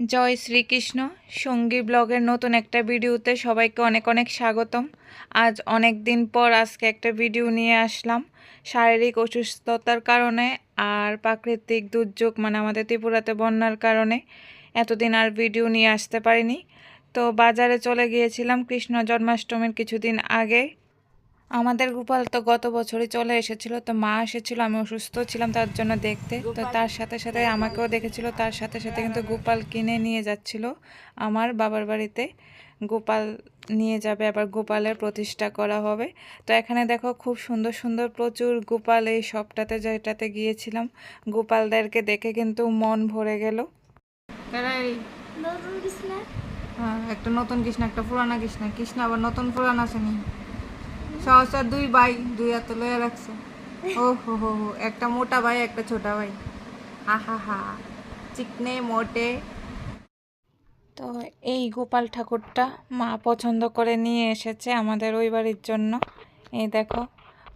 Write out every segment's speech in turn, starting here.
জয় শ্রীকৃষ্ণ। সঙ্গী ব্লগের নতুন একটা ভিডিওতে সবাইকে অনেক অনেক স্বাগতম। আজ অনেক দিন পর আজকে একটা ভিডিও নিয়ে আসলাম। শারীরিক অসুস্থতার কারণে আর প্রাকৃতিক দুর্যোগ মানে আমাদের ত্রিপুরাতে বন্যার কারণে এতদিন আর ভিডিও নিয়ে আসতে পারিনি। তো বাজারে চলে গিয়েছিলাম। কৃষ্ণ জন্মাষ্টমীর কিছুদিন আগে আমাদের গোপাল তো গত বছরই চলে এসেছিল তো মা এসেছিল আমি অসুস্থ ছিলাম তার জন্য দেখতে। তো তার সাথে সাথে আমাকেও দেখেছিল তার সাথে সাথে কিন্তু গোপাল কিনে নিয়ে যাচ্ছিল আমার বাবার বাড়িতে। গোপাল নিয়ে যাবে আবার গোপালের প্রতিষ্ঠা করা হবে। তো এখানে দেখো খুব সুন্দর সুন্দর প্রচুর গোপাল এই সবটাতে যেটাতে গিয়েছিলাম। গোপালদেরকে দেখে কিন্তু মন ভরে গেল। হ্যাঁ একটা নতুন কৃষ্ণ একটা পুরানা কৃষ্ণ। কৃষ্ণ আবার নতুন পুরানা আসেনি সহসা দুই ভাই, দুই হাতে লয়ে রাখছে। ও হো হো হো, একটা মোটা ভাই, একটা ছোটা ভাই। আহা হা চিকনে, মোটে। তো এই গোপাল ঠাকুরটা মা পছন্দ করে নিয়ে এসেছে আমাদের ওই বাড়ির জন্য। এই দেখো,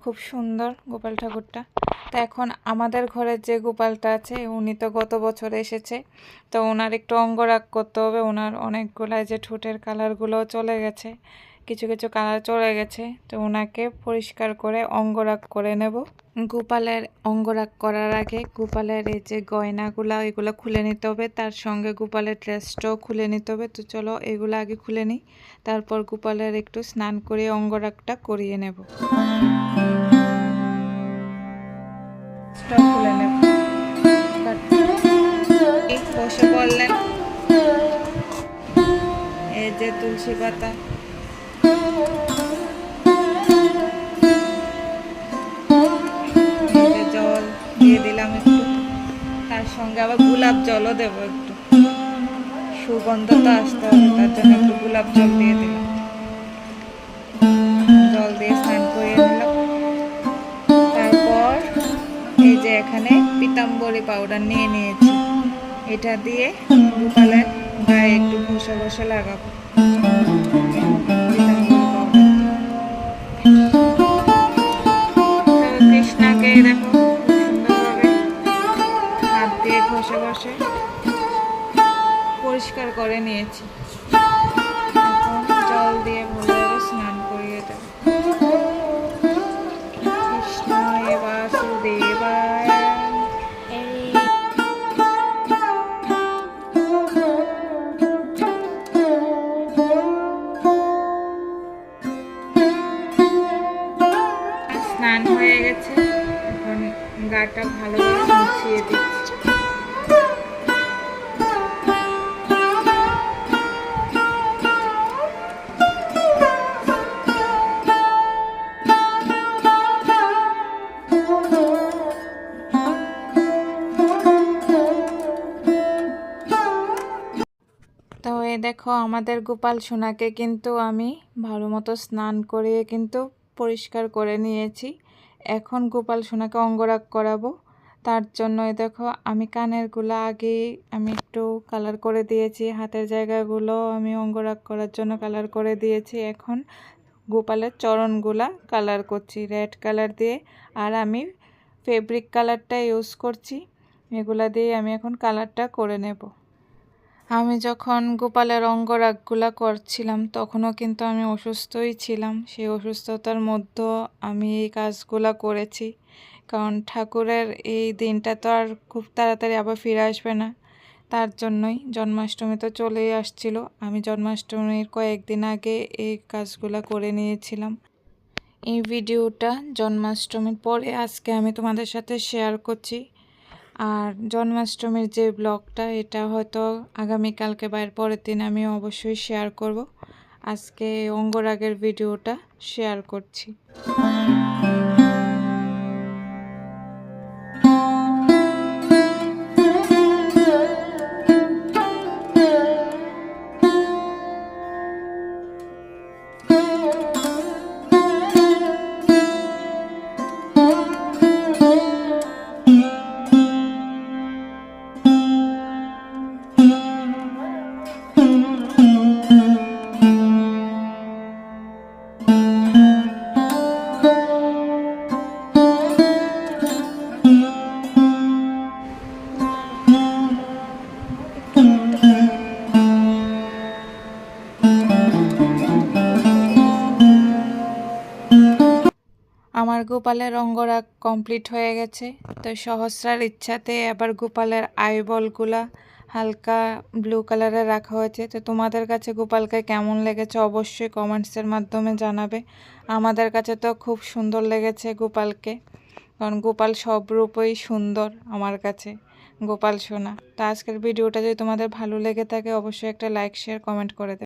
খুব সুন্দর গোপাল ঠাকুরটা। তো এখন আমাদের ঘরের যে গোপালটা আছে, উনি তো গত বছর এসেছে। তো ওনার একটু অঙ্গরাগ করতে হবে, ওনার অনেকগুলা যে ঠোঁটের কালারগুলোও চলে গেছে। কিছু কিছু কালার চলে গেছে, তো ওনাকে পরিষ্কার করে অঙ্গরাগ করে নেব। গোপালের অঙ্গরাগ করার আগে গোপালের এই যে গয়নাগুলা, এগুলো খুলে নিতে হবে। তার সঙ্গে গোপালের ড্রেসটাও খুলে নিতে হবে। তো চলো এগুলো আগে খুলে নিই, তারপর গোপালের একটু স্নান করে অঙ্গরাগটা করিয়ে নেব। খুলে নেব। বসে পড়লেন। এই যে তুলসী পাতা। সঙ্গে আবার গোলাপ জলও দেবো একটু। সুগন্ধ তো আসতে হবে, তার জন্য একটু গোলাপ জল দিয়ে দিলাম। জল দিয়ে স্নান করিয়ে নিলাম। তারপর এই যে এখানে পিতাম্বরী পাউডার নিয়ে নিয়েছি। এটা দিয়ে গোপালের গায়ে একটু ঘষে ঘষে লাগাবো। পিতাম্বরী powder। ঘষে পরিষ্কার করে নিয়েছি। জল দিয়ে ভালোভাবে স্নান করিয়ে দেবো। স্নান হয়ে গেছে। এখন গাটা ভালোভাবে মুছিয়ে দিচ্ছি। দেখো আমাদের গোপাল সোনাকে কিন্তু আমি ভালো মতো স্নান করিয়ে কিন্তু পরিষ্কার করে নিয়েছি। এখন গোপাল সোনাকে অঙ্গরাগ করাবো। তার জন্য দেখো আমি কানেরগুলো আগে আমি একটু কালার করে দিয়েছি। হাতের জায়গাগুলো আমি অঙ্গরাগ করার জন্য কালার করে দিয়েছি। এখন গোপালের চরণগুলা কালার করছি রেড কালার দিয়ে। আর আমি ফেব্রিক কালারটা ইউজ করছি। এগুলা দিয়ে আমি এখন কালারটা করে নেব। আমি যখন গোপালের অঙ্গরাগগুলা করছিলাম, তখনও কিন্তু আমি অসুস্থই ছিলাম। সেই অসুস্থতার মধ্যেও আমি এই কাজগুলা করেছি। কারণ ঠাকুরের এই দিনটা তো আর খুব তাড়াতাড়ি আবার ফিরে আসবে না। তার জন্যই জন্মাষ্টমী তো চলেই আসছিল। আমি জন্মাষ্টমীর কয়েকদিন আগে এই কাজগুলা করে নিয়েছিলাম। এই ভিডিওটা জন্মাষ্টমীর পরে আজকে আমি তোমাদের সাথে শেয়ার করছি। আর জন্মাষ্টমীর যে ব্লগটা, এটা হয়তো আগামীকালকে বা এর পরের দিন আমি অবশ্যই শেয়ার করব। আজকে অঙ্গরাগের ভিডিওটা শেয়ার করছি। আমার গোপালের অঙ্গরাগ কমপ্লিট হয়ে গেছে। তো সহস্রার ইচ্ছাতে আবার গোপালের আইবলগুলা হালকা ব্লু কালারে রাখা হয়েছে। তো তোমাদের কাছে গোপালকে কেমন লেগেছে অবশ্যই কমেন্টসের মাধ্যমে জানাবে। আমাদের কাছে তো খুব সুন্দর লেগেছে গোপালকে। কারণ গোপাল সব রূপই সুন্দর আমার কাছে। গোপাল সোনা। তো আজকের ভিডিওটা যদি তোমাদের ভালো লেগে থাকে, অবশ্যই একটা লাইক শেয়ার কমেন্ট করে দেবে।